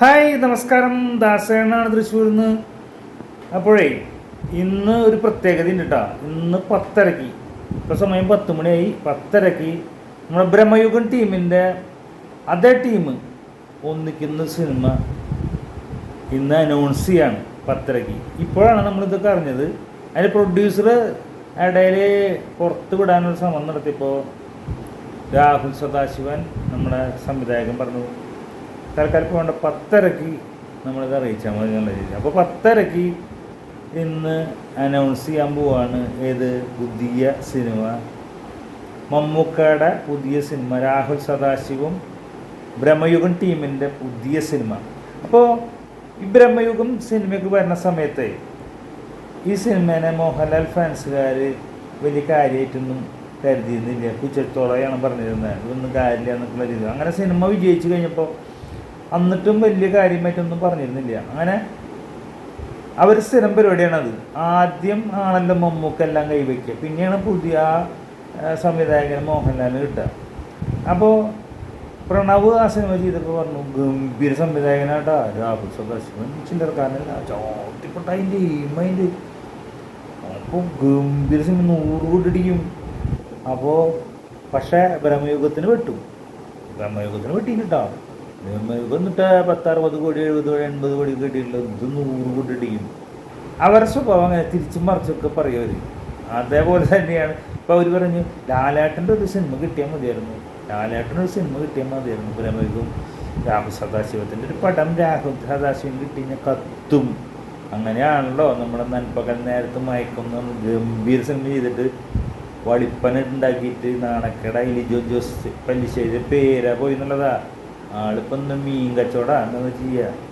Hi നമസ്കാരം. ദാസേണാണ് തൃശ്ശൂരിൽ നിന്ന് അപ്പോഴേ ഇന്ന് ഒരു പ്രത്യേകത ഉണ്ട് കേട്ടോ ഇന്ന് പത്തരക്ക്. ഇപ്പോൾ സമയം പത്ത് മണിയായി. പത്തരക്ക് നമ്മുടെ ബ്രഹ്മയുഗൻ ടീമിന്റെ അതേ ടീം ഒന്നിക്കുന്ന സിനിമ ഇന്ന് അനൗൺസ് ചെയ്യാണ് പത്തരക്ക്. ഇപ്പോഴാണ് നമ്മളിതൊക്കെ അറിഞ്ഞത്. അതിന്റെ പ്രൊഡ്യൂസർ ഇടയിൽ പുറത്ത് വിടാനൊരു ശ്രമം നടത്തിയപ്പോൾ രാഹുൽ സദാശിവൻ നമ്മുടെ സംവിധായകൻ പറഞ്ഞു തൽക്കാലം വേണ്ട പത്തരക്ക് നമ്മളിത് അറിയിച്ചാൽ മതി എന്നുള്ള രീതി അപ്പോൾ പത്തരക്ക് ഇന്ന് അനൗൺസ് ചെയ്യാൻ പോവാണ് ഏത് പുതിയ സിനിമ? മമ്മൂക്കയുടെ പുതിയ സിനിമ രാഹുൽ സദാശിവും ബ്രഹ്മയുഗം ടീമിന്റെ പുതിയ സിനിമ. അപ്പോൾ ഈ ബ്രഹ്മയുഗം സിനിമയ്ക്ക് വരുന്ന സമയത്ത് ഈ സിനിമേനെ മോഹൻലാൽ ഫാൻസുകാർ വലിയ കാര്യമായിട്ടൊന്നും കരുതിയിരുന്നില്ല. കുച്ചത്തോളയാണ് പറഞ്ഞിരുന്നത്. ഇതൊന്നും കാര്യമില്ല എന്നൊക്കെയുള്ള രീതി അങ്ങനെ സിനിമ വിജയിച്ചു കഴിഞ്ഞപ്പോൾ എന്നിട്ടും വലിയ കാര്യമായിട്ടൊന്നും പറഞ്ഞിരുന്നില്ല. അങ്ങനെ അവർ സ്ഥിരം പരിപാടിയാണത്. ആദ്യം ആണല്ലോ മമ്മൂക്കെല്ലാം കൈവയ്ക്കുക പിന്നെയാണ് പുതിയ സംവിധായകൻ മോഹൻലാലിന് കിട്ടുക. അപ്പോൾ പ്രണവ് ആ സിനിമ ചെയ്തപ്പോൾ പറഞ്ഞു ഗംഭീര സംവിധായകനാട്ടാ. രാഹുൽ സദാശിവൻ ചില്ലറക്കാരനല്ല. ചോട്ടിപ്പെട്ട അതിന്റെ എയിം അതിന്റെ അപ്പോൾ ഗംഭീര സിനിമ നൂറ് കൊണ്ടിടിക്കും അപ്പോൾ പക്ഷേ ബ്രഹ്മയുഗത്തിന് വെട്ടു. ബ്രഹ്മയുഗത്തിന് വെട്ടിയും എന്നിട്ട് പത്തറുപത് കോടി എഴുപത് കോടി എൺപത് കോടി കിട്ടിയിട്ടുള്ള ഇത് നൂറ് കോടി ഇടിക്കും. അവരുടെ സ്വഭാവം അങ്ങനെ തിരിച്ചും മറിച്ചൊക്കെ പറയും അതേപോലെ തന്നെയാണ്. ഇപ്പോൾ അവർ പറഞ്ഞു ലാലേട്ടന്റെ ഒരു സിനിമ കിട്ടിയാൽ മതിയായിരുന്നു. ലാലേട്ടന്റെ ഒരു സിനിമ കിട്ടിയാൽ മതിയായിരുന്നു. ബ്രഹ്മയുഗം രാഹുൽ സദാശിവത്തിന്റെ ഒരു പടം രാഹുൽ സദാശിവൻ കിട്ടിയ കത്തും. അങ്ങനെയാണല്ലോ നമ്മുടെ നൻപകൽ നേരത്ത് മയക്കുന്ന ഗംഭീര സിനിമ ചെയ്തിട്ട് വളിപ്പന ഉണ്ടാക്കിയിട്ട് നാണക്കേട. ഇലിജോ ജോസ് പല്ലിശ്ശേരി പേരാ പോയി എന്നുള്ളതാ. ആളിപ്പം മീൻ കച്ചവടം എന്താ ചെയ്യുക